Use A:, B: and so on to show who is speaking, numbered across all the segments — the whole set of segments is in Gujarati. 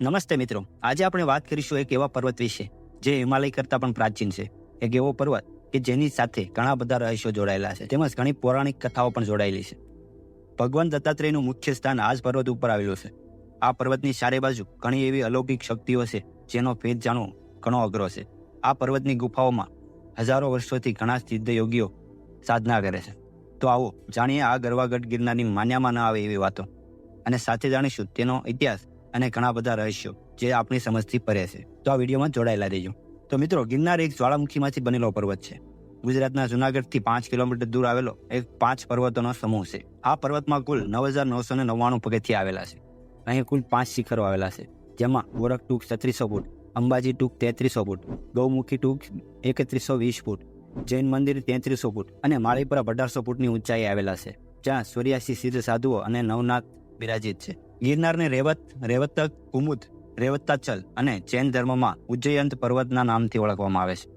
A: નમસ્તે મિત્રો, આજે આપણે વાત કરીશું એક એવા પર્વત વિશે, જે હિમાલય કરતાં પણ પ્રાચીન છે. એક એવો પર્વત કે જેની સાથે ઘણા બધા રહસ્યો જોડાયેલા છે, તેમજ ઘણી પૌરાણિક કથાઓ પણ જોડાયેલી છે. ભગવાન દત્તાત્રેયનું મુખ્ય સ્થાન આ જ પર્વત ઉપર આવેલું છે. આ પર્વતની ચારે બાજુ ઘણી એવી અલૌકિક શક્તિઓ છે, જેનો ભેદ જાણવો ઘણો અઘરો છે. આ પર્વતની ગુફાઓમાં હજારો વર્ષોથી ઘણા સિદ્ધ યોગીઓ સાધના કરે છે. તો આવો જાણીએ આ ગરવાગઢ ગિરનારની માન્યામાં ન આવે એવી વાતો. અને સાથે જાણીશું તેનો ઇતિહાસ અને ઘણા બધા રહસ્યો જે આપણી સમજથી પરે છે. તો આ વિડીયોમાં જોડાયેલા રહેજો. તો મિત્રો, ગિરનાર એક જ્વાળામુખીમાંથી બનેલો પર્વત છે. ગુજરાતના જુનાગઢથી પાંચ કિલોમીટર દૂર આવેલો એક પાંચ પર્વતોનો સમૂહ છે. આ પર્વતમાં કુલ નવ હજાર નવસો ને નવ્વાણું પગથિયા આવેલા છે. અહીં કુલ પાંચ શિખરો આવેલા છે. જેમાં ગોરખ ટૂંક છત્રીસો ફૂટ, અંબાજી ટૂંક તેત્રીસો ફૂટ, ગૌમુખી ટૂંક એકત્રીસો વીસ ફૂટ, જૈન મંદિર તેત્રીસો ફૂટ અને માળીપુરા અઢારસો ફૂટની ઊંચાઈ આવેલા છે. જ્યાં સૂર્યાસી સિદ્ધ સાધુઓ અને નવનાથ બિરાજિત છે. ગિરનારને રેવત રેવતક કુમુદ રેવતાચલ અને જૈન ધર્મમાં ઉજ્જયંત પર્વતના નામથી ઓળખવામાં આવે છે.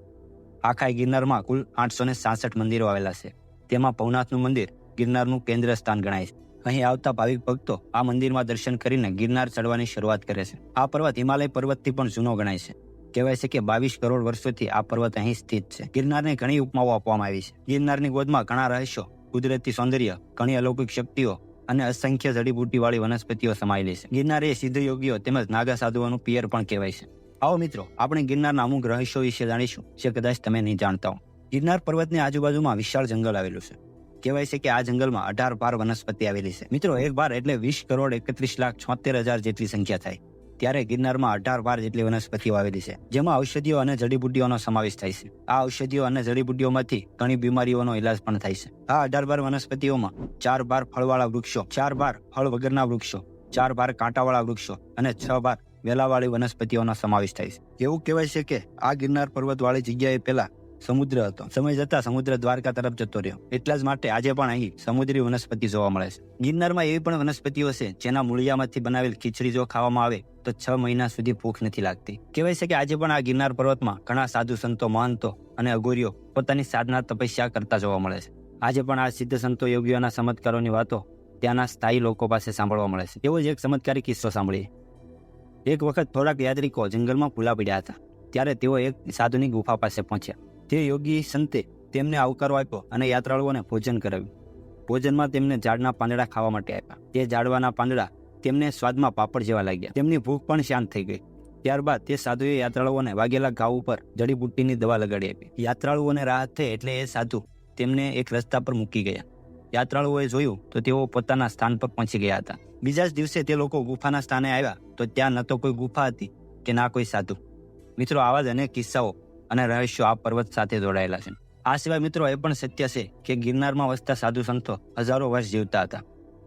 A: આખા ગિરનારમાં કુલ આઠસો ને સાસઠ મંદિરો આવેલા છે. તેમાં ભવનાથનું મંદિર ગિરનારનું કેન્દ્ર સ્થાન ગણાય છે. અહીં આવતા ભાવિક ભક્તો આ મંદિરમાં દર્શન કરીને ગિરનાર ચડવાની શરૂઆત કરે છે. આ પર્વત હિમાલય પર્વતથી પણ જૂનો ગણાય છે. કહેવાય છે કે બાવીસ કરોડ વર્ષોથી આ પર્વત અહીં સ્થિત છે. ગિરનારને ઘણી ઉપમાઓ આપવામાં આવી છે. ગિરનારની ગોદમાં ઘણા રહસ્યો, કુદરતી સૌંદર્ય, ઘણી અલૌકિક શક્તિઓ અને અસંખ્ય જડીબુટ્ટીવાળી વનસ્પતિઓ સમાયેલી છે. ગિરનાર એ સિદ્ધ યોગીઓ તેમજ નાગા સાધુઓનું પિયર પણ કહેવાય છે. આવો મિત્રો, આપણે ગિરનારના અમુક રહસ્યો વિશે જાણીશું, જે કદાચ તમે નહીં જાણતા હો. ગિરનાર પર્વતની આજુબાજુમાં વિશાળ જંગલ આવેલું છે. કહેવાય છે કે આ જંગલમાં અઢાર બાર વનસ્પતિ આવેલી છે. મિત્રો, એક બાર એટલે વીસ કરોડ એકત્રીસ લાખ છોતેર હજાર જેટલી સંખ્યા થાય. ત્યારે ગિરનારમાં અઢાર બાર જેટલી વનસ્પતિઓ આવેલી છે, જેમાં ઔષધિઓ અને જડીબુટ્ટીઓનો સમાવેશ થાય છે. આ ઔષધિઓ અને જડીબુટ્ટીઓમાંથી ઘણી બીમારીઓનો ઇલાજ પણ થાય છે. આ અઢાર બાર વનસ્પતિઓમાં ચાર બાર ફળવાળા વૃક્ષો, ચાર બાર ફળ વગરના વૃક્ષો, ચાર બાર કાંટાવાળા વૃક્ષો અને છ બાર વેલાવાળી વનસ્પતિઓનો સમાવેશ થાય છે. એવું કહેવાય છે કે આ ગિરનાર પર્વતવાળી જગ્યાએ પહેલા સમુદ્ર હતો. સમય જતા સમુદ્ર દ્વારકા તરફ જતો રહ્યો. એટલા જ માટે આજે પણ અહીં સમુદ્રી વનસ્પતિ જોવા મળે છે. ગિરનારમાં એવી પણ વનસ્પતિઓ છે, જેના મૂળિયામાંથી બનાવેલ ખીચડી જો ખાવામાં આવે તો છ મહિના સુધી ભૂખ નથી લાગતી. કહેવાય છે કે આજે પણ આ ગિરનાર પર્વતમાં ઘણા સાધુ સંતો, મહંતો અને અઘોરીઓ પોતાની સાધના તપસ્યા કરતા જોવા મળે છે. આજે પણ આ સિદ્ધ સંતો યોગીઓના ચમત્કારોની વાતો ત્યાંના સ્થાયી લોકો પાસે સાંભળવા મળે છે. એવો જ એક ચમત્કારી કિસ્સો સાંભળીએ. એક વખત થોડાક યાત્રિકો જંગલમાં ભૂલા પડ્યા હતા. ત્યારે તેઓ એક સાધુની ગુફા પાસે પહોંચ્યા. તે યોગી સંતે તેમને આવકારો આપ્યો અને યાત્રાળુઓને ભોજન કરાવ્યું. ભોજનમાં તેમને ઝાડના પાંદડા ખાવા માટે આપ્યા. તે ઝાડવાના પાંદડા તેમને સ્વાદમાં પાપડ જેવા લાગ્યા. તેમની ભૂખ પણ શાંત થઈ ગઈ. ત્યારબાદ તે સાધુએ યાત્રાળુઓને વાગેલા ઘાવ ઉપર જડીબુટ્ટીની દવા લગાડી આપી. યાત્રાળુઓને રાહત થઈ એટલે એ સાધુ તેમને એક રસ્તા પર મૂકી ગયા. યાત્રાળુઓએ જોયું તો તેઓ પોતાના સ્થાન પર પહોંચી ગયા હતા. બીજા જ દિવસે તે લોકો ગુફાના સ્થાને આવ્યા તો ત્યાં ન તો કોઈ ગુફા હતી કે ના કોઈ સાધુ. મિત્રો, આવા જ અનેક કિસ્સાઓ અને રહસ્યો આ પર્વત સાથે જોડાયેલા છે. આ સિવાય મિત્રો એ પણ સત્ય છે કે ગિરનારમાં વસતા સાધુ સંતો હજારો વર્ષ જીવતા હતા.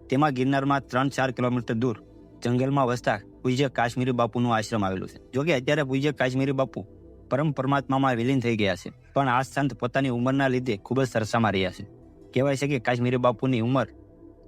A: તેમાં ગિરનારમાં ત્રણ ચાર કિલોમીટર દૂર જંગલમાં વસતા પૂજ્ય કાશ્મીરી બાપુનું આશ્રમ આવેલું છે. જોકે અત્યારે પૂજ્ય કાશ્મીરી બાપુ પરમ પરમાત્મામાં વિલીન થઈ ગયા છે, પણ આ સંત પોતાની ઉંમરના લીધે ખૂબ જ સરસામાં રહ્યા છે. કહેવાય છે કે કાશ્મીરી બાપુની ઉંમર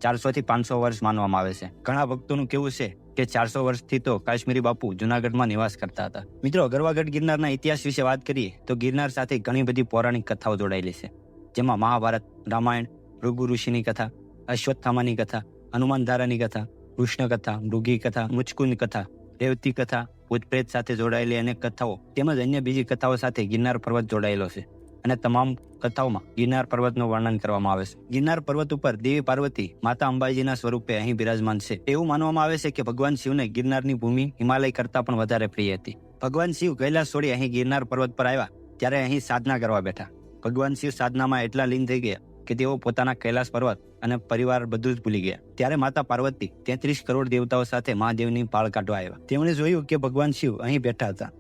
A: ચારસો થી પાંચસો વર્ષ માનવામાં આવે છે. ઘણા ભક્તોનું કેવું છે કે ચારસો વર્ષથી તો કાશ્મીરી બાપુ જુનાગઢમાં નિવાસ કરતા હતા. મિત્રો, ગરવાગઢ ગિરનારના ઇતિહાસ વિશે વાત કરીએ, તો ગિરનાર સાથે ઘણી બધી પૌરાણિક કથાઓ જોડાયેલી છે. જેમાં મહાભારત, રામાયણ, ભૃગુ ઋષિની કથા, અશ્વત્થામાની કથા, હનુમાનધારાની કથા કૃષ્ણ કથા મૃગી કથા, મુચકુંદ કથા, રેવતી કથા, ભૂતપ્રેત સાથે જોડાયેલી અનેક કથાઓ, તેમજ અન્ય બીજી કથાઓ સાથે ગિરનાર પર્વત જોડાયેલો છે. અને તમામ કથાઓમાં ગિરનાર પર્વતનું વર્ણન કરવામાં આવે છે. ગિરનાર પર્વત ઉપર દેવી પાર્વતી માતા અંબાજીના સ્વરૂપે અહીં બિરાજમાન છે. એવું માનવામાં આવે છે કે ભગવાન શિવને ગિરનારની ભૂમિ હિમાલય કરતા પણ વધારે પ્રિય હતી. ભગવાન શિવ કૈલાસ છોડી અહીં ગિરનાર પર્વત પર આવ્યા ત્યારે અહીં સાધના કરવા બેઠા. ભગવાન શિવ સાધનામાં એટલા લીન થઈ ગયા કે તેઓ પોતાના કૈલાસ પર્વત અને પરિવાર બધું જ ભૂલી ગયા. ત્યારે માતા પાર્વતી તેત્રીસ કરોડ દેવતાઓ સાથે મહાદેવની પાળ કાઢવા આવ્યા. તેમણે જોયું કે ભગવાન શિવ અહીં બેઠા હતા.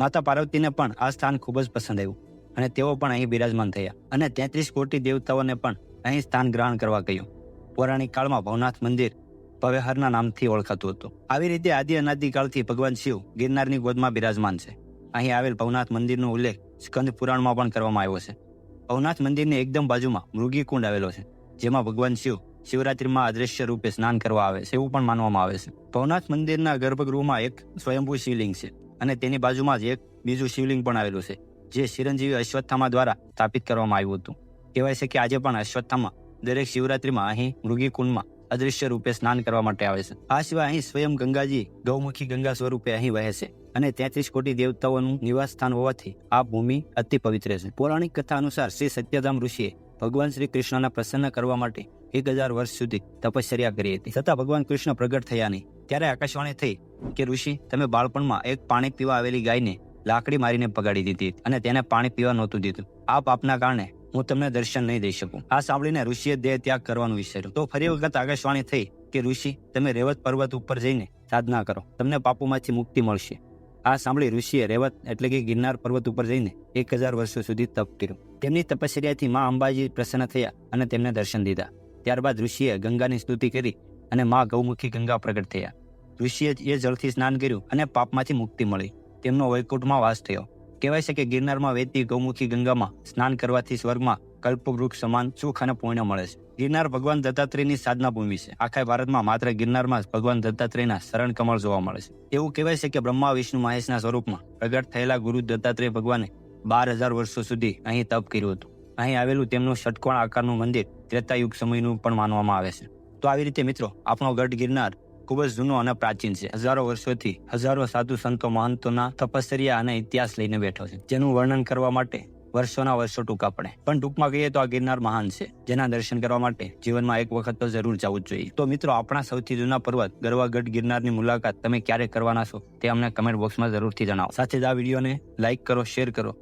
A: માતા પાર્વતીને પણ આ સ્થાન ખૂબ જ પસંદ આવ્યું. અને તેઓ પણ અહીં બિરાજમાન થયા. અને તેત્રીસ કોટી દેવતાઓને પણ અહીં સ્થાન ગ્રહણ કરવા કહ્યું. પૌરાણિક કાળમાં ભવનાથ મંદિર પવેહરના નામથી ઓળખાતું હતું. આવી રીતે આદિ અનાદિકાળથી ભગવાન શિવ ગિરનારની ગોદમાં બિરાજમાન છે. અહીં આવેલ ભવનાથ મંદિરનો ઉલ્લેખ સ્કંદ પુરાણમાં પણ કરવામાં આવ્યો છે. ભવનાથ મંદિરની એકદમ બાજુમાં મૃગી કુંડ આવેલો છે, જેમાં ભગવાન શિવ શિવરાત્રીમાં અદ્રશ્ય રૂપે સ્નાન કરવા આવે છે એવું પણ માનવામાં આવે છે. ભવનાથ મંદિરના ગર્ભગૃહમાં એક સ્વયંભૂ શિવલિંગ છે અને તેની બાજુમાં જ એક બીજું શિવલિંગ પણ આવેલું છે. જે ચિરંજીવી અશ્વત્થામા દ્વારા સ્થાપિત કરવામાં આવ્યું હતું. કહેવાય છે કે આજે પણ અશ્વત્થામા દરેક શિવરાત્રિમાં અહીં મૃગી કુંડમાં અદૃશ્ય રૂપે સ્નાન કરવા માટે આવે છે. આ સિવાય અહીં સ્વયં ગંગાજી ગૌમુખી ગંગા સ્વરૂપે અહીં વહે છે અને તેત્રીસ કોટી દેવતાઓનું નિવાસ સ્થાન હોવાથી આ ભૂમિ અતિ પવિત્ર છે. પૌરાણિક કથા અનુસાર શ્રી સત્યધામ ઋષિએ ભગવાન શ્રી કૃષ્ણના પ્રસન્ન કરવા માટે એક હજાર વર્ષ સુધી તપશ્ચર્યા કરી હતી. છતાં ભગવાન કૃષ્ણ પ્રગટ થયા નહીં. ત્યારે આકાશવાણી થઈ કે, ઋષિ, તમે બાળપણમાં એક પાણી પીવા આવેલી ગાયને લાકડી મારીને પગાડી દીધી અને તેને પાણી પીવા નહોતું દીધું. આ પાપના કારણે હું તમને દર્શન નહીં દઈ શકું. આ સાંભળીને ઋષિએ દેહ ત્યાગ કરવાનું વિચાર્યું. તો ફરી વખત આકાશવાણી થઈ કે, ઋષિ, તમે રેવત પર્વત ઉપર જઈને સાધના કરો. તમને પાપોમાંથી મુક્તિ મળશે. આ સાંભળી ઋષિએ રેવત એટલે કે ગિરનાર પર્વત ઉપર જઈને એક હજાર વર્ષો સુધી તપ કર્યું. તેમની તપશ્ચર્યાથી મા અંબાજી પ્રસન્ન થયા અને તેમને દર્શન દીધા. ત્યારબાદ ઋષિએ ગંગાની સ્તુતિ કરી અને મા ગૌમુખી ગંગા પ્રગટ થયા. ઋષિએ એ જળથી સ્નાન કર્યું અને પાપમાંથી મુક્તિ મળી. તેમનો વૈકુંઠમાં વાસ થયો. કહેવાય છે કે ગિરનારમાં વહેતી ગૌમુખી ગંગામાં સ્નાન કરવાથી સ્વર્ગમાં કલ્પવૃક્ષ સમાન સુખ અને પુણ્ય મળે છે. ગિરનાર ભગવાન દત્તાત્રેયની સાધના ભૂમિ છે. આખા ભારતમાં માત્ર ગિરનારમાં ભગવાન દત્તાત્રેયના શરણ કમળ જોવા મળે છે. એવું કહેવાય છે કે બ્રહ્મા, વિષ્ણુ, મહેશના સ્વરૂપમાં પ્રગટ થયેલા ગુરુ દત્તાત્રેય ભગવાને બાર હજાર વર્ષો સુધી અહીં તપ કર્યું હતું. અહીં આવેલું તેમનું ષટકોણ આકારનું મંદિર ત્રેતા યુગ સમયનું પણ માનવામાં આવે છે. તો આવી રીતે મિત્રો, આપણો ગઢ ગિરનાર ખૂબ જ જૂનો અને પ્રાચીન છે. હજારો વર્ષોથી હજારો સાધુ સંતો મહંતોના તપસ્યા અને ઇતિહાસ લઈને બેઠો છે. જેનું વર્ણન કરવા માટે વર્ષોના વર્ષો ટૂંકા પડે. પણ ટૂંકમાં કહીએ તો આ ગિરનાર મહાન છે. જેના દર્શન કરવા માટે જીવનમાં એક વખત તો જરૂર જવું જ જોઈએ. તો મિત્રો, આપણા સૌથી જૂના પર્વત, ગરવાગઢ ગિરનારની મુલાકાત તમે ક્યારે કરવાના છો તે અમને કમેન્ટ બોક્સમાં જરૂરથી જણાવો. સાથે જ આ વિડીયોને લાઇક કરો શેર કરો.